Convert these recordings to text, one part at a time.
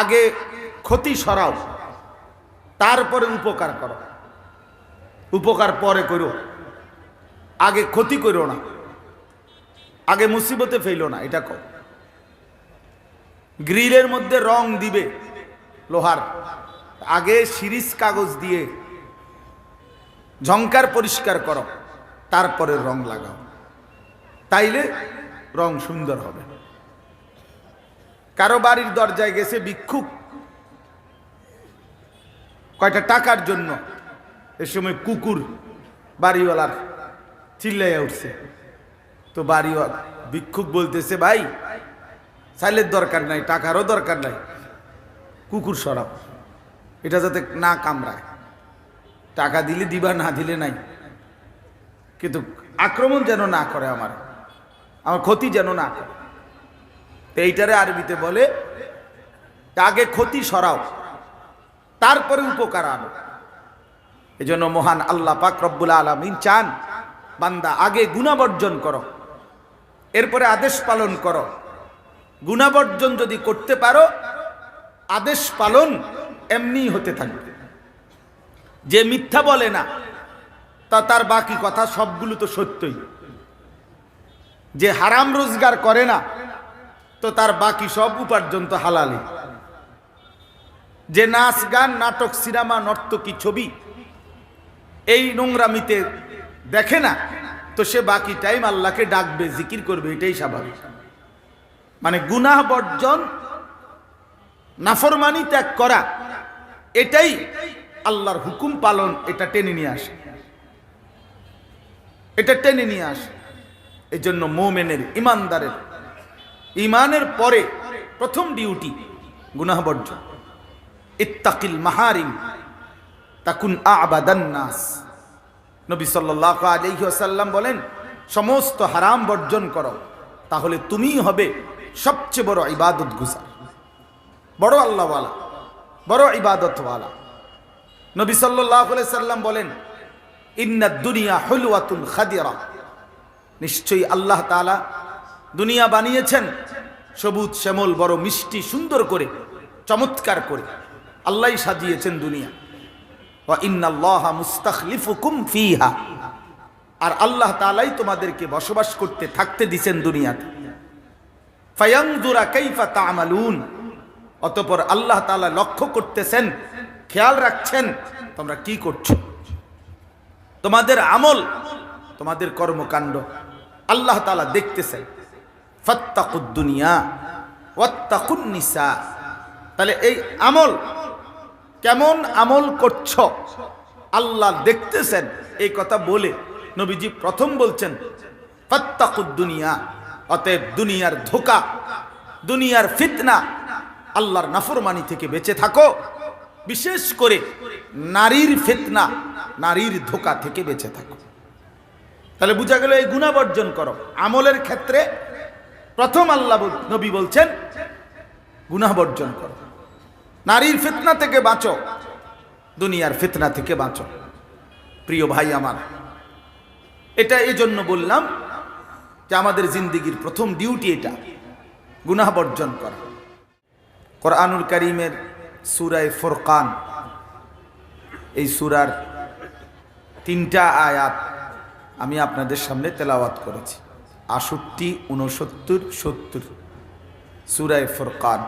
আগে ক্ষতি সরাও, তারপরে উপকার করো। উপকার পরে করো। আগে ক্ষতি করো না। আগে মুসিবতে ফেলো না, এটা কর। গ্রিলের মধ্যে রং দিবে লোহার। আগে সিরিজ কাগজ দিয়ে ঝঙ্কার পরিষ্কার করো, তারপরে রং লাগাও। তাইলে রং সুন্দর হবে। কারও বাড়ির দরজায় গেছে ভিক্ষুক। কয়টা টাকার জন্য? এ সময় কুকুর বাড়িওয়ালার চিল্লাইয়া উঠছে। তো বাড়িওয়ালা ভিক্ষুক বলতেছে, ভাই সাইলের দরকার নাই, টাকারও দরকার নাই। কুকুর সরাও। এটা যাতে না কামড়ায়। টাকা দিলে দিবা, না দিলে নাই। কিন্তু আক্রমণ যেন না করে আমার। আমার ক্ষতি যেন না করে। এইটারে আরবিতে বলে আগে ক্ষতি সরাও, তারপরে উপকার আনো। এই জন্য মহান আল্লাহ পাক রব্বুল আলমিন চান, বান্দা আগে গুণাবর্জন করো, এরপরে আদেশ পালন করো। গুণাবর্জন যদি করতে পারো, আদেশ পালন এমনি হতে থাকবে। যে মিথ্যা বলে না, তা তার বাকি কথা সবগুলো তো সত্যই। যে হারাম রোজগার করে না তো তার বাকি সব উপার্জন তো হালালি। যে নাচ গান, নাটক, সিনেমা, নর্তকী ছবি এই নোংরামিতে দেখে না, তো সে বাকি টাইম আল্লাহকে ডাকবে, জিকির করবে, এটাই স্বাভাবিক। মানে গুনাহ বর্জন, নাফরমানি ত্যাগ করা, এটাই আল্লাহর হুকুম পালন, এটা টেনে নিয়ে আসে। এটা টেনে নিয়ে আসে। এই জন্য মোমেনের, ইমানদারের ইমানের পরে প্রথম ডিউটি গুনাহ বর্জন ইত্তাকিল মাহারিম, তাকুন আবাদান্নাস নবী সাল্লাল্লাহু আলাইহি ওয়াসাল্লাম বলেন, সমস্ত হারাম বর্জন করো, তাহলে তুমিই হবে সবচেয়ে বড় ইবাদত গুজার। বড় আল্লাহওয়ালা, বড় ইবাদতওয়ালা। নবী আলাইহি সাল্লাম বলেন ইন্না দুনিয়া হুলওয়াতুন খাদিরা। নিশ্চয়ই আল্লাহ তাআলা দুনিয়া বানিয়েছেন। সবুজ শ্যামল বড় মিষ্টি সুন্দর করে, চমৎকার করে। আল্লাহ সাজিয়েছেন দুনিয়া। ফিহা। আর আল্লাহ তালাই তোমাদেরকে বসবাস করতে, থাকতে দিছেন দুনিয়াতে। ফায়াংজুরা কাইফা তামালুন। অতপর আল্লাহ তাআলা লক্ষ্য করতেছেন, খেয়াল রাখছেন, তোমরা কি করছ? তোমাদের আমল, তোমাদের কর্মকাণ্ড, আল্লাহ তাআলা দেখতেছেন। তাহলে এই আমল কেমন আমল করছ? আল্লাহ দেখতেছেন, এই কথা বলে নবীজি প্রথম বলছেন ফাত্তাকুদ দুনিয়া অতএব দুনিয়ার ধোকা, দুনিয়ার ফিতনা আল্লাহর নাফরমানি থেকে বেঁচে থাকো। বিশেষ করে নারীর ফিতনা, নারীর ধোকা থেকে বেঁচে থাকো। তাহলে বোঝা গেল এই গুণাবর্জন করো। আমলের ক্ষেত্রে প্রথম আল্লাহ নবী বলছেন, গুনাহ বর্জন করো। নারীর ফিতনা থেকে বাঁচো, দুনিয়ার ফিতনা থেকে বাঁচো। প্রিয় ভাই আমার, এটা এই জন্য বললাম যে আমাদের জিন্দিগির প্রথম ডিউটি এটা, গুনাহ বর্জন করা। কোরআনুল করিমের সুরায় ফোরকান, এই সুরার তিনটা আয়াত আমি আপনাদের সামনে তেলাওয়াত করেছি। আষট্টি উনসত্তর সত্তর। সুরায় ফোরকান।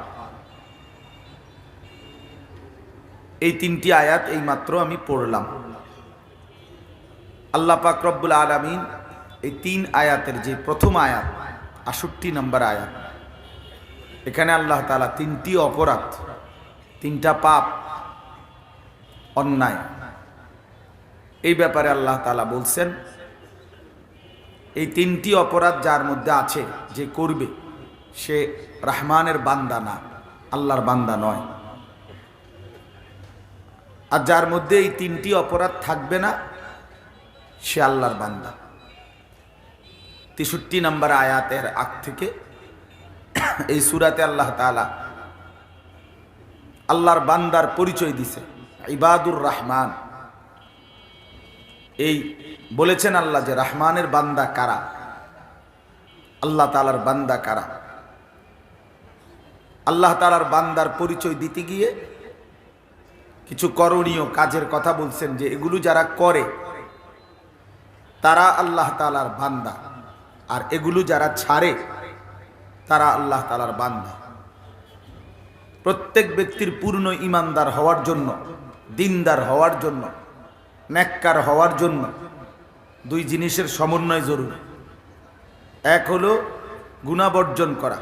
এই তিনটি আয়াত এই মাত্র আমি পড়লাম। আল্লাহ পাক রব্বুল আলমিন এই তিন আয়াতের যে প্রথম আয়াত, আষট্টি নম্বর আয়াত, এখানে আল্লাহ তালা তিনটি অপরাধ, তিনটা পাপ, অন্যায়, এই ব্যাপারে আল্লাহ তালা বলছেন এই তিনটি অপরাধ যার মধ্যে আছে যে করবে, সে রহমানের বান্দা না, আল্লাহর বান্দা নয়। আর যার মধ্যে এই তিনটি অপরাধ থাকবে না, সে আল্লাহর বান্দা। তেষট্টি নম্বর আয়াতের আগ থেকে এই সুরাতে আল্লাহ তালা আল্লাহর বান্দার পরিচয় দিছে, ইবাদুর রহমান। এই বলেছেন আল্লাহ যে রহমানের বান্দা কারা? আল্লাহ তালার বান্দা কারা? আল্লাহ তালার বান্দার পরিচয় দিতে গিয়ে কিছু করণীয় কাজের কথা বলছেন যে এগুলো যারা করে, তারা আল্লাহ তালার বান্দা। আর এগুলো যারা ছাড়ে, তারা আল্লাহ তালার বান্দা। প্রত্যেক ব্যক্তির পূর্ণ ইমানদার হওয়ার জন্য, দিনদার হওয়ার জন্য ন্যাক্কার হওয়ার জন্য দুই জিনিসের সমন্বয় জরুরি। এক হলো গুণাবর্জন করা,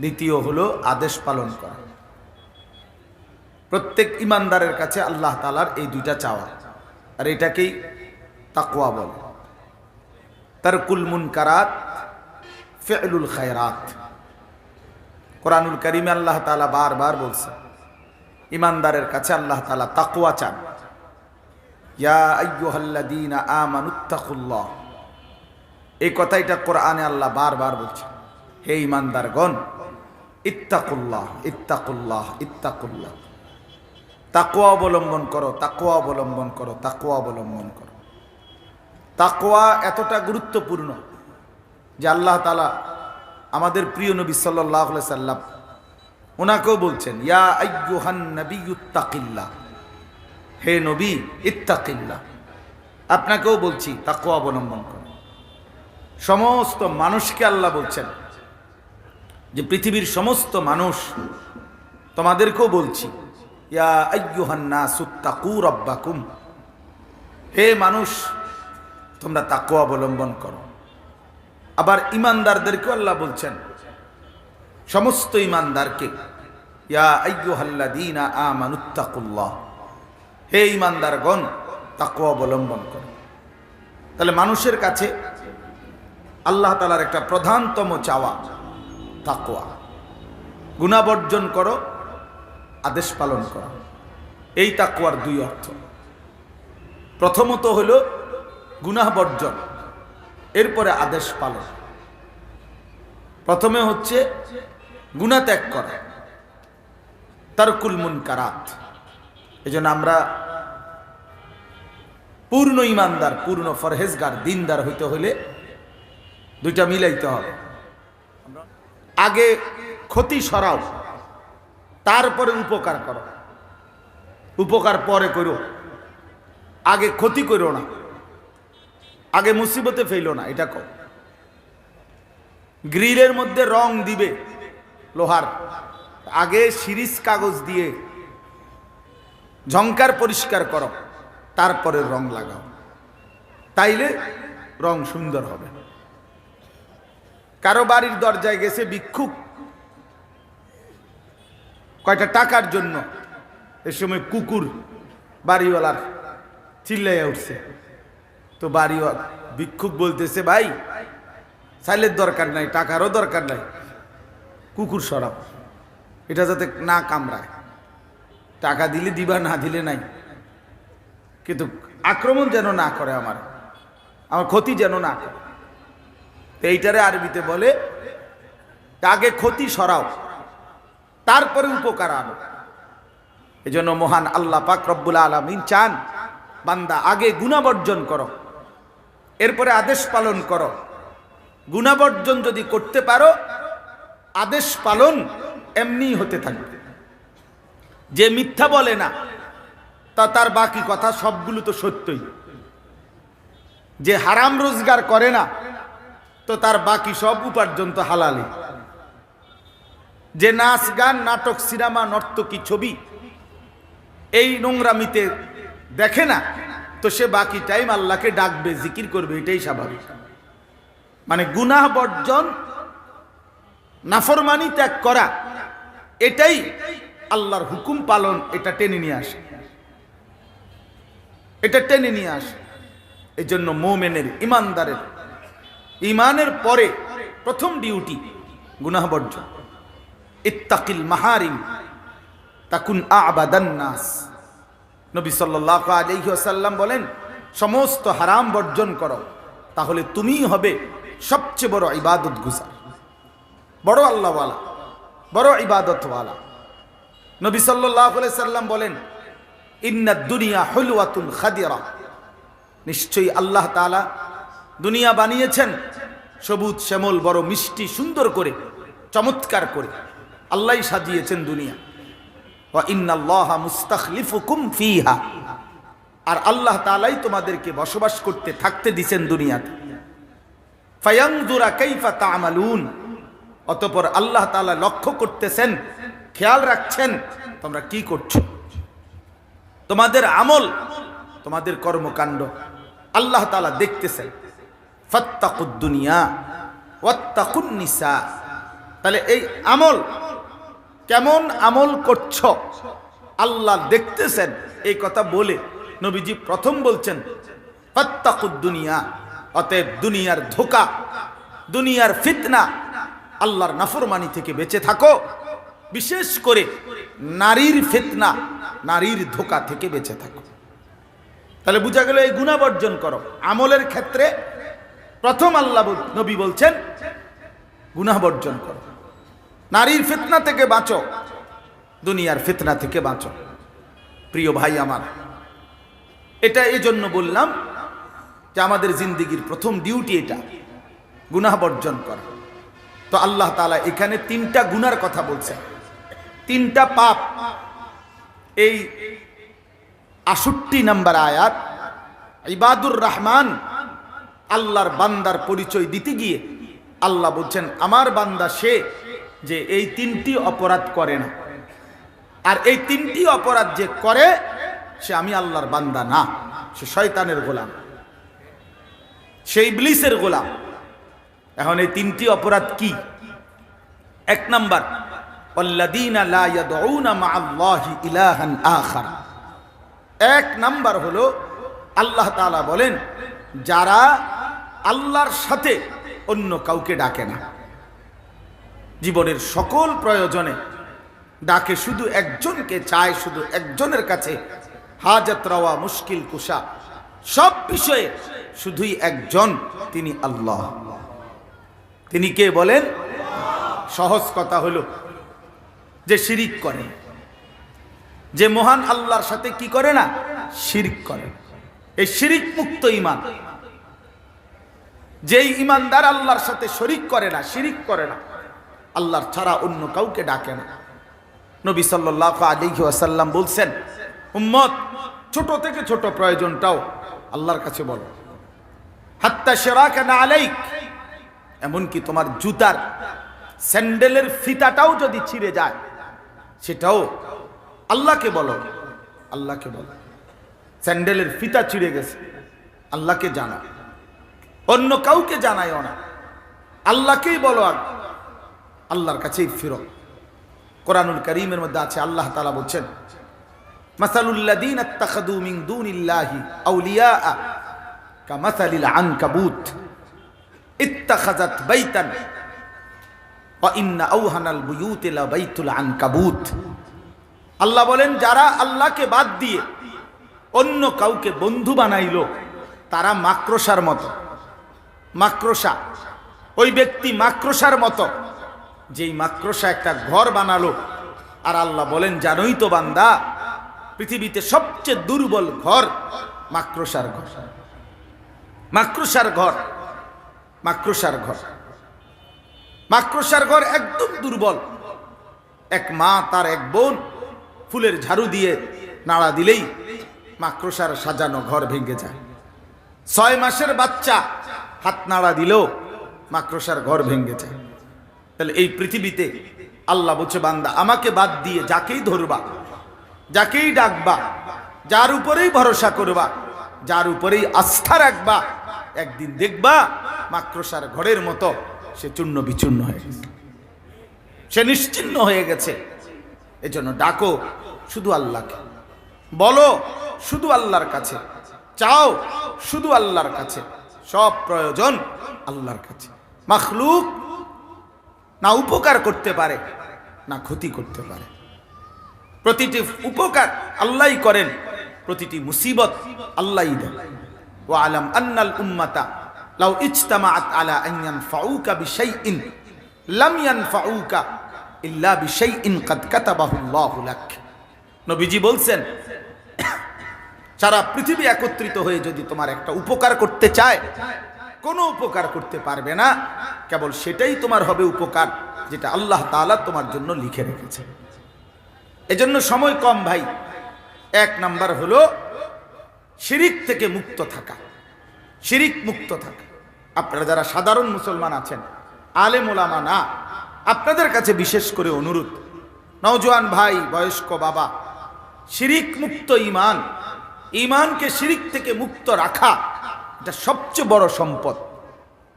দ্বিতীয় হলো আদেশ পালন করা। প্রত্যেক ইমানদারের কাছে আল্লাহ তালার এই দুইটা চাওয়া, আর এটাকেই তাকুয়া বলে। তার কুলমুন কারাত ফেলুল খায়রাত। কোরআনুল করিমে আল্লাহ তালা বারবার বলছে, ইমানদারের কাছে আল্লাহ তালা তাকুয়া চান। ইয়া আমানুত্তাকুল্লাহ। এই কথাইটা কোরআনে আল্লাহ বারবার বলছে। হে ইমানদারগণ, ইত্তাকুল্লাহ ইত্তাকুল্লাহ ইত্তাকুল্লাহ। তাকুয়া অবলম্বন করো তাকুয়া অবলম্বন করো তাকুয়া অবলম্বন করো। তাকুয়া এতটা গুরুত্বপূর্ণ যে আল্লাহ তালা আমাদের প্রিয় নবী সাল্লাহ সাল্লাম ওনাকেও বলছেন, ইয়া আইয়ুহান নবিউত্তাকিল্লাহ হে নবী ইত্তাকিল্লা আপনাকেও বলছি তাকুয়া অবলম্বন করো। সমস্ত মানুষকে আল্লাহ বলছেন। যে পৃথিবীর সমস্ত মানুষ, তোমাদেরকেও বলছি, ইয়া আইয়ুহান্না সুত্তাকু রব্বাকুম। হে মানুষ, তোমরা তাকুয়া অবলম্বন করো। আবার ইমানদারদেরকেও আল্লাহ বলছেন, সমস্ত ইমানদারকে, ইয়া আইয়ুহাল্লাযীনা আমানুত্তাকুল্লাহ হে ইমানদারগণ তাকুয়া অবলম্বন করো। তাহলে মানুষের কাছে আল্লাহ তালার একটা প্রধানতম চাওয়া তাকুয়া গুণাবর্জন করো, আদেশ পালন করো। এই তাকুয়ার দুই অর্থ। প্রথমত হলো গুনাহ বর্জন, এরপরে আদেশ পালন। প্রথমে হচ্ছে গুণা ত্যাগ করা, তারকুল মুন এই আমরা পূর্ণ ইমানদার, পূর্ণ ফরহেজগার, দিনদার হইতে হলে দুইটা মিলাইতে হবে। আগে ক্ষতি সরাও, তারপরে উপকার করো। উপকার পরে করো, আগে ক্ষতি করো না। আগে মুসিবতে ফেলো না, এটা কর গ্রিলের মধ্যে রং দিবে লোহার, আগে সিরিজ কাগজ দিয়ে ঝঙ্কার পরিষ্কার করো, তারপরে রং লাগাও। তাইলে রং সুন্দর হবে। কারও বাড়ির দরজায় গেছে ভিক্ষুক, কয়টা টাকার জন্য এ সময় কুকুর বাড়িওয়ালার চিল্লাইয়া উঠছে। তো বাড়িওয়ালা ভিক্ষুক বলতেছে, ভাই সাইলের দরকার নাই, টাকারও দরকার নাই, কুকুর সরাব এটা যাতে না কামড়ায়। টাকা দিলে দিবা, না দিলে নাই। কিন্তু আক্রমণ যেন না করে আমার আমার ক্ষতি যেন না করে। এইটারে আরবিতে বলে আগে ক্ষতি সরাও, তারপরে উপকার আনো। এই জন্য মহান আল্লাহ পাক রব্বুল আলমিন চান, বান্দা আগে গুণাবর্জন করো, এরপরে আদেশ পালন করো। গুণাবর্জন যদি করতে পারো, আদেশ পালন এমনি হতে থাকবে। যে মিথ্যা বলে না, তা তার বাকি কথা সবগুলো তো সত্যই। যে হারাম রোজগার করে না, তো তার বাকি সব উপার্জন তো হালালে যে নাচ গান, নাটক, সিনেমা, নর্তকী ছবি এই নোংরামিতে দেখে না, তো সে বাকি টাইম আল্লাহকে ডাকবে, জিকির করবে, এটাই স্বাভাবিক। মানে গুনাহ বর্জন, নাফরমানি ত্যাগ করা, এটাই আল্লাহর হুকুম পালন এটা টেনে নিয়ে আসে। এটা টেনে নিয়ে আসে। এই জন্য মোমেনের ইমানদারের, ইমানের পরে প্রথম ডিউটি গুনাহ বর্জন ইত্তাকিল মাহারিম, তাকুন আবাদান্নাস নবী সাল্লাহ আলহিহাসাল্লাম বলেন, সমস্ত হারাম বর্জন করো, তাহলে তুমিই হবে সবচেয়ে বড় ইবাদত গুজার বড় আল্লাহওয়ালা, বড় ইবাদতওয়ালা। নবী সাল্লাহ সাল্লাম বলেন ইন্না দুনিয়া হলুয়াতুন খাদিরা। নিশ্চয়ই আল্লাহ তালা দুনিয়া বানিয়েছেন, সবুজ শ্যামল বড় মিষ্টি সুন্দর করে, চমৎকার করে। আল্লাহ সাজিয়েছেন দুনিয়া। ওয়া ইন্নাল্লাহা মুস্তাখলিফুকুম ফিহা। আর আল্লাহ তাআলাই তোমাদেরকে বসবাস করতে, থাকতে দিছেন দুনিয়াতে। ফায়ানজুরা কাইফা তা'মালুন। অতঃপর আল্লাহ তাআলা লক্ষ্য করতেছেন খেয়াল রাখছেন, তোমরা কি করছ? তোমাদের আমল, তোমাদের কর্মকাণ্ড, আল্লাহ তাআলা দেখতেছেন। ফাত্তাকুদ দুনিয়া ওয়াত্তাকুন নিসা তাহলে এই আমল, কেমন আমল করছ? আল্লাহ দেখতেছেন, এই কথা বলে নবীজি প্রথম বলছেন দুনিয়া অতএব দুনিয়ার ধোকা, দুনিয়ার ফিতনা, আল্লাহর নাফরমানি থেকে বেঁচে থাকো। বিশেষ করে নারীর ফেতনা, নারীর ধোকা থেকে বেঁচে থাকো। তাহলে বোঝা গেল এই গুণা বর্জন করো। আমলের ক্ষেত্রে প্রথম আল্লাহ নবী বলছেন গুনাহ বর্জন করো। নারীর ফেতনা থেকে বাঁচো, দুনিয়ার ফেতনা থেকে বাঁচো। প্রিয় ভাই আমার, এটা এই জন্য বললাম যে আমাদের জিন্দিগির প্রথম ডিউটি এটা গুনাহ বর্জন করা। তো আল্লাহ তাআলা এখানে তিনটা গুনার কথা বলছেন। তিনটা পাপ। এই আষট্টি নাম্বার আয়াত, ইবাদুর রহমান আল্লাহর বান্দার পরিচয় দিতে গিয়ে আল্লাহ বলছেন, আমার বান্দা সে যে এই তিনটি অপরাধ করে না। আর এই তিনটি অপরাধ যে করে, সে আমি আল্লাহর বান্দা না। সে শয়তানের গোলাম। সেই ইবলিসের গোলাম। এখন এই তিনটি অপরাধ কি? এক নাম্বার এক নাম্বার হলো, আল্লাহ তাআলা বলেন, যারা আল্লাহর সাথে অন্য কাউকে ডাকে না, জীবনের সকল প্রয়োজনে ডাকে শুধু একজনকে, চায় শুধু একজনের কাছে, হাজত রওয়া, মুশকিল কুশা, সব বিষয়ে শুধুই একজন, তিনি আল্লাহ। তিনি কে বলেন? সহজ কথা হলো যে শিরিক করে। যে মহান আল্লাহর সাথে কি করে না? শিরিক করে। এই শিরিক মুক্ত ইমান যেই ইমানদার আল্লাহর সাথে শরিক করে না, শিরিক করে না, আল্লাহর ছাড়া অন্য কাউকে ডাকে না। নবী সাল্লাহ আলিহি আসাল্লাম বলছেন, উম্মত, ছোট থেকে ছোট প্রয়োজনটাও আল্লাহর কাছে বলো। হাত্তা সেরাক না আলাইক। এমনকি তোমার জুতার স্যান্ডেলের ফিতাটাও যদি ছিঁড়ে যায় সেটাও আল্লাহকে বলো আল্লাহকে বলো। স্যান্ডেলের ফিতা ছিঁড়ে গেছে, আল্লাহকে জানা অন্য কাউকে জানাইও না। আল্লাহকেই বলো আর আল্লাহর কাছেই ফিরো। কোরআনুল করিমের মধ্যে আছে, আল্লাহ তালা বলছেন মাসালুল্লাদিন আউলিয়া ওয়া ইন্না আওহানাল বুয়ুতি লাবাইতুল আনকাবুত আল্লাহ বলেন, যারা আল্লাহকে বাদ দিয়ে অন্য কাউকে বন্ধু বানাইলো, তারা মাক্রসার মতো। মাক্রসা ওই ব্যক্তি মাক্রসার মতো, যেই মাক্রসা একটা ঘর বানালো। আর আল্লাহ বলেন, জানোই তো বান্দা, পৃথিবীতে সবচেয়ে দুর্বল ঘর মাক্রসার ঘর। মাক্রসার ঘর মাক্রসার ঘর। মাক্রসার ঘর একদম দুর্বল। এক মা তার এক বোন ফুলের ঝাড়ু দিয়ে নাড়া দিলেই মাক্রসার সাজানো ঘর ভেঙে যায়। ছয় মাসের বাচ্চা হাত নাড়া দিলেও মাক্রসার ঘর ভেঙে যায়। তাহলে এই পৃথিবীতে আল্লাহ বলছে, বান্দা, আমাকে বাদ দিয়ে যাকেই ধরবা, যাকেই ডাকবা, যার উপরেই ভরসা করবা, যার উপরেই আস্থা রাখবা, একদিন দেখবা মাক্রসার ঘরের মতো সে চূর্ণ বিচূর্ণ হয়ে গেছে। সে নিশ্চিন্ন হয়ে গেছে। এজন্য ডাকো শুধু আল্লাহকে। বলো শুধু আল্লাহর কাছে। চাও শুধু আল্লাহর কাছে। সব প্রয়োজন আল্লাহর কাছে। মাখলুক না উপকার করতে পারে, না ক্ষতি করতে পারে। প্রতিটি উপকার আল্লাহই করেন, প্রতিটি মুসিবত আল্লাহই দেন। ও আলম আন্নাল উম্মাতা লাউ ইজতামাআত আলা আন ইয়ানফাউকা বিশাইইন, লাম ইয়ানফাউকা ইল্লা বিশাইইন কাদ কাতাবাহু আল্লাহু লাক। নবীজি বলছেন সারা পৃথিবী একত্রিত হয়ে যদি তোমার একটা উপকার করতে চায়, কোনো উপকার করতে পারবে না। কেবল সেটাই তোমার হবে উপকার, যেটা আল্লাহ তাআলা তোমার জন্য লিখে রেখেছে। এজন্য সময় কম ভাই। এক নাম্বার হলো, শিরিক থেকে মুক্ত থাকা। শিরিক মুক্ত থাকা। আপনারা যারা সাধারণ মুসলমান আছেন, আলেম ওলামা না, আপনাদের কাছে বিশেষ করে অনুরোধ, নওজোয়ান ভাই, বয়স্ক বাবা, শিরিক মুক্ত ইমান ইমানকে শিরিক থেকে মুক্ত রাখা, এটা সবচেয়ে বড় সম্পদ।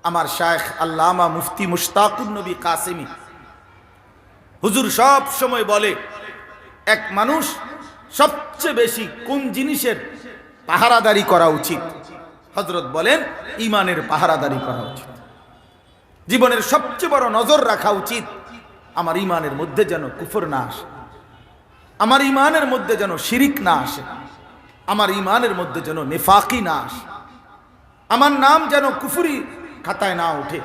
আমার শায়েখ আল্লামা মুফতি মুশতাকুর নবী কাসেমি, হুজুর সব সময় বলে, এক মানুষ সবচেয়ে বেশি কোন জিনিসের পাহারাদারি করা উচিত? হজরত বলেন ইমানের পাহারাদারি করা উচিত। জীবনের সবচেয়ে বড় নজর রাখা উচিত আমার ইমানের মধ্যে যেন কুফর না আসে। আমার ইমানের মধ্যে যেন শিরিক না আসে। আমার ইমানের মধ্যে যেন নেফাকি না আসে। আমার নাম যেন কুফুরি খাতায় না ওঠে।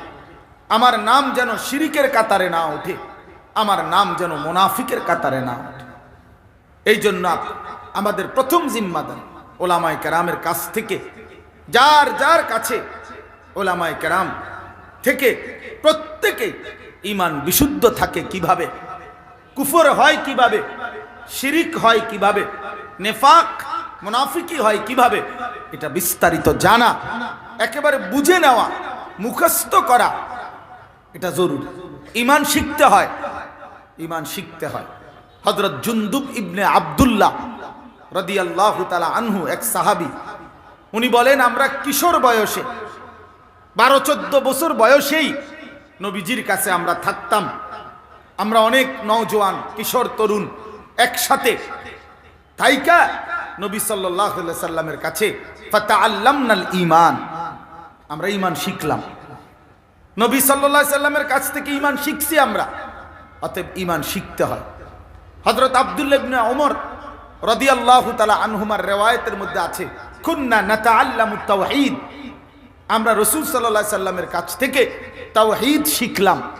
আমার নাম যেন শিরিকের কাতারে না ওঠে। আমার নাম যেন মোনাফিকের কাতারে না ওঠে। এই জন্য আমাদের প্রথম জিম্মাদার ওলামাই কেরামের কাছ থেকে যার যার কাছে ওলামাই কেরাম থেকে প্রত্যেকে ইমান বিশুদ্ধ থাকে কীভাবে? কুফর হয় কীভাবে? শিরিক হয় কীভাবে? নেফাক, মুনাফিকি হয় কীভাবে? এটা বিস্তারিত জানা, একেবারে বুঝে নেওয়া, মুখস্থ করা, এটা জরুরি। ইমান শিখতে হয়। ইমান শিখতে হয়। হজরত জুন্দুব ইবনে আবদুল্লাহ রদি আল্লাহ তালা আনহু, এক সাহাবি উনি বলেন, আমরা কিশোর বয়সে, বারো চোদ্দ বছর বয়সেই নবীজির কাছে আমরা থাকতাম। আমরা অনেক নওজোয়ান, কিশোর, তরুণ একসাথে। তাইকা নবী সাল্লাহ সাল্লামের কাছে ইমান আমরা ইমান শিখলাম। নবী সাল্লাহ সাল্লামের কাছ থেকে ইমান শিখছি আমরা, অতএব ইমান শিখতে হয়। হজরত আবদুল্লাবনে ওমর রদি আল্লাহ তালা আনহুমার রেওয়ায়তের মধ্যে আছে। খুন্না নাতা আল্লাহ তাওহিদ। আমরা রসুল সাল্লাহ সাল্লামের কাছ থেকে তাওহিদ শিখলাম।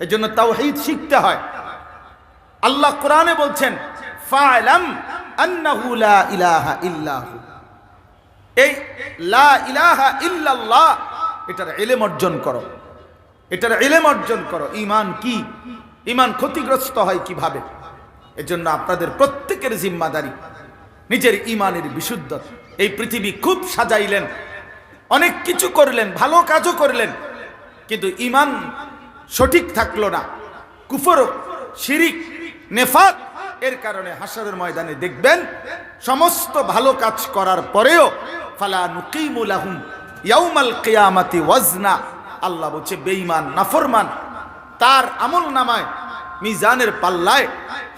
এই জন্য তাওহিদ শিখতে হয়। আল্লাহ কোরআনে বলছেন, ফালাম আন্নাহু লা ইলাহা ইল্লাহু। এই লা ইলাহা ইল্লাল্লাহ, এটার ইলম অর্জন করো। এটার ইলম অর্জন করো। ঈমান কি? ঈমান ক্ষতিগ্রস্ত হয় কীভাবে? এজন্য আপনাদের প্রত্যেকের জিম্মাদারি, নিজের ঈমানের বিশুদ্ধ এই পৃথিবী খুব সাজাইলেন, অনেক কিছু করলেন, ভালো কাজও করলেন, কিন্তু ইমান সঠিক থাকল না। কুফর, শিরিক নেফাত এর কারণে হাসারের ময়দানে দেখবেন সমস্ত ভালো কাজ করার পরেও, ফালা ইয়াউমাল কিয়ামাতি ওয়াজনা, আল্লাহ বলছে, বেঈমান, নাফরমান, তার আমল নামায়, মিজানের পাল্লায়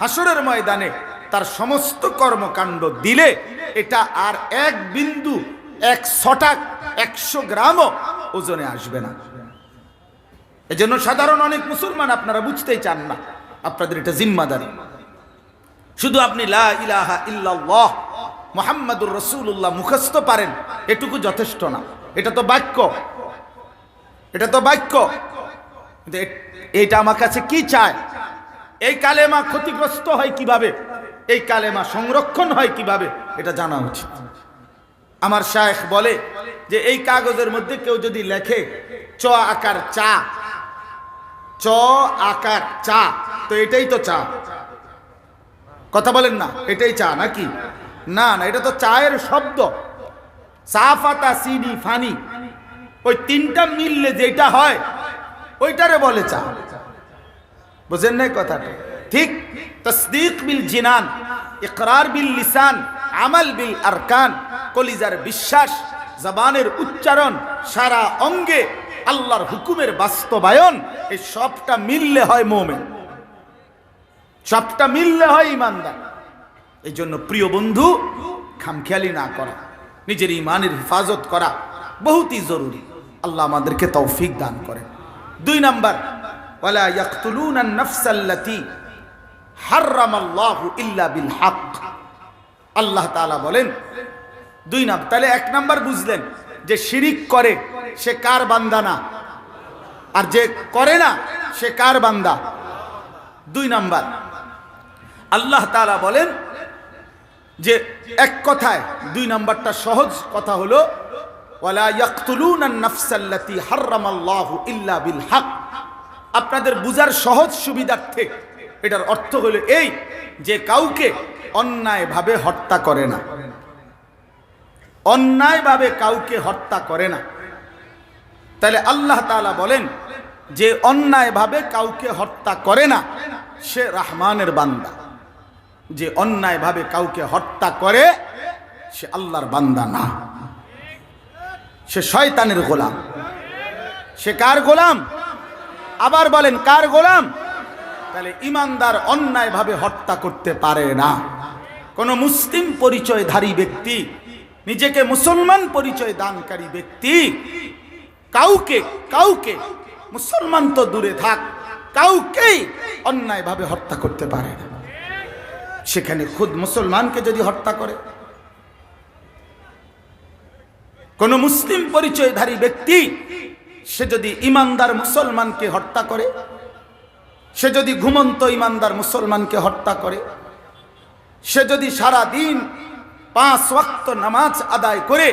হাসরের ময়দানে তার সমস্ত কর্মকাণ্ড দিলে এটা আর এক বিন্দু, এক ছটাক, একশো গ্রামও ওজনে আসবে না। এজন্য সাধারণ অনেক মুসলমান আপনারা বুঝতেই চান না, আপনাদের এটা জিম্মাদারি। শুধু আপনি লা ইলাহা ইল্লাল্লাহ, মোহাম্মদুর রসুল্লাহ মুখস্থ পারেন, এটুকু যথেষ্ট না। এটা তো বাক্য। এটা তো বাক্য। কিন্তু এ- এইটা আমার কাছে কি চায়? এই কালেমা ক্ষতিগ্রস্ত হয় কীভাবে? এই কালেমা সংরক্ষণ হয় কীভাবে? এটা জানা উচিত। আমার শায়েখ বলে যে এই কাগজের মধ্যে কেউ যদি লেখে, চ আকার চা। চ আকার চা। তো এটাই তো চা। কথা বলেন না, এটাই চা নাকি? না না, এটা তো চায়ের শব্দ। চা পাতা সিনি ফানি। ওই তিনটা মিললে যেটা হয়, ওইটারে বলে চা। বুঝেন নাই কথাটা? ঠিক তসদিক বিল জিনান, ইকরার বিল লিসান, আমাল বিল আরকান, কলিজার বিশ্বাস, জবানের উচ্চারণ, সারা অঙ্গে আল্লাহর হুকুমের বাস্তবায়ন এই সবটা মিললে হয় মোমেন। সবটা মিললে হয় ইমানদার। এই জন্য প্রিয় বন্ধু, খামখেয়ালি না করা, নিজের ইমানের হেফাজত করা বহুতই জরুরি। আল্লাহ আমাদেরকে তৌফিক দান করে দুই নাম্বার, ওয়ালা ইয়াকতুলুন আন-নাফসাল্লাতী হাররামাল্লাহু ইল্লা বিল হক। আল্লাহ তাআলা বলেন, দুই নাম, তাহলে এক নাম্বার বুঝলেন যে শিরিক করে, সে কার বান্দা না? আর যে করে না, সে কার বান্দা? দুই নাম্বার, আল্লাহ তাআলা বলেন যে এক কথায়, দুই নাম্বারটা সহজ কথা হলো আপনাদের বুঝার সহজ সুবিধার্থে এটার অর্থ হলো এই যে কাউকে অন্যায়ভাবে হত্যা করে না। অন্যায়ভাবে কাউকে হত্যা করে না। তাহলে আল্লাহ তালা বলেন যে অন্যায়ভাবে কাউকে হত্যা করে না, সে রাহমানের বান্দা। যে অন্যায়ভাবে কাউকে হত্যা করে, সে আল্লাহর বান্দা না। সে শয়তানের গোলাম। সে কার গোলাম? আবার বলেন, কার গোলাম? তাহলে ইমানদার অন্যায়ভাবে হত্যা করতে পারে না। কোন মুসলিম পরিচয়ধারী ব্যক্তি, নিজেকে মুসলমান পরিচয় দানকারী ব্যক্তি, কাউকে কাউকে, মুসলমান তো দূরে থাক, কাউকেই অন্যায়ভাবে হত্যা করতে পারে না। সেখানে খুদ মুসলমানকে যদি হত্যা করে, কোন মুসলিম পরিচয়ধারী ব্যক্তি, সে যদি ইমানদার মুসলমানকে হত্যা করে সে যদি ঘুমন্ত ইমানদার মুসলমানকে হত্যা করে, সে যদি সারা দিন পাঁচ ওয়াক্ত নামাজ আদায় করে,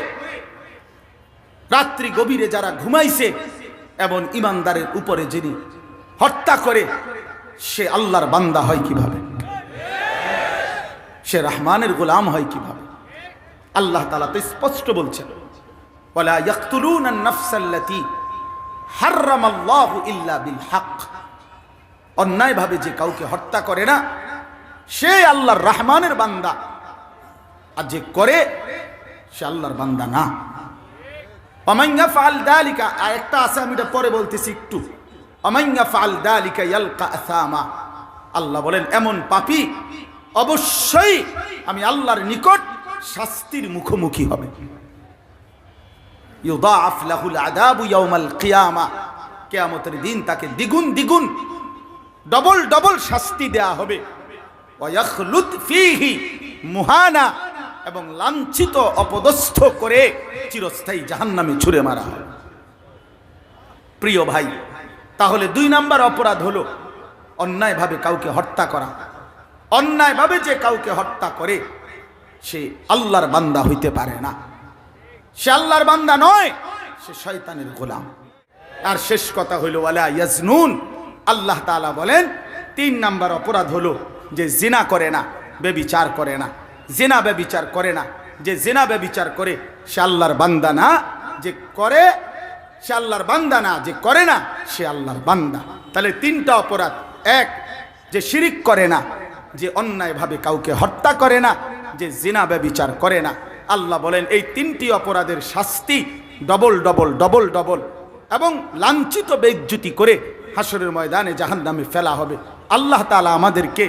রাত্রি গভীরে যারা ঘুমাইছে এবং ইমানদারের উপরে যিনি হত্যা করে, সে আল্লাহর বান্দা হয় কীভাবে? সে রহমানের গোলাম হয় কীভাবে? আল্লাহ তালা তো স্পষ্ট বলছেন বিল হক। অন্যায়ভাবে যে কাউকে হত্যা করে না, সে আল্লাহর রহমানের বান্দা। আর যে করে, সে আল্লাহর বান্দা না। অমাইয়া ফাল দালিকা, আর একটা আছে, আমি এটা পরে বলতেছি একটু। অমাইয়া ফাল দালিকা ইয়ালকা আসামা। আল্লাহ বলেন, এমন পাপি অবশ্যই আমি আল্লাহর নিকট শাস্তির মুখোমুখি হবে। ইউদাআফ লাহুল আযাবু ইয়াউমাল কিয়ামা। কিয়ামতের দিন তাকে দ্বিগুণ দ্বিগুণ ডবল ডবল শাস্তি দেয়া হবে। মুহানা এবং লাঞ্ছিত, অপদস্থ করে চিরস্থায়ী জাহান্নামে ছুড়ে মারা হবে প্রিয় ভাই, তাহলে দুই নাম্বার অপরাধ হলো অন্যায়ভাবে কাউকে হত্যা করা। অন্যায়ভাবে যে কাউকে হত্যা করে, সে আল্লাহর বান্দা হইতে পারে না। সে আল্লাহর বান্দা নয়, সে শয়তানের গোলাম। আর শেষ কথা হইল ওয়ালা ইয়াজনুন আল্লাহ তাআলা বলেন, তিন নাম্বার অপরাধ হলো যে জিনা করে না, বেবিচার করে না। জিনা বেবিচার করে না, যে জিনা বেবিচার করে, সে আল্লাহর বান্দা না, যে করে, সে আল্লাহর বান্দা না, যে করে না, সে আল্লাহর বান্দা। তাহলে তিনটা অপরাধ। এক, যে শিরিক করে না, যে অন্যায়ভাবে কাউকে হত্যা করে না, যে জিনা বেবিচার করে না। আল্লাহ বলেন, এই তিনটি অপরাধের শাস্তি ডবল ডবল ডবল ডবল এবং লাঞ্ছিত বেজ্জুতি করে হাসরের ময়দানে জাহান নামে ফেলা হবে। আল্লাহ তালা আমাদেরকে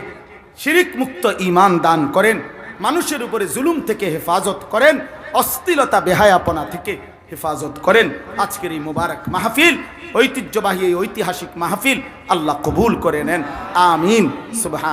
শিরিক মুক্ত ইমান দান করেন, মানুষের উপরে জুলুম থেকে হেফাজত করেন অস্থিলতা বেহায়াপনা থেকে হেফাজত করেন। আজকের এই মুবারক মাহফিল, ঐতিহ্যবাহী এই ঐতিহাসিক মাহফিল আল্লাহ কবুল করে নেন। আমিন। সুবাহ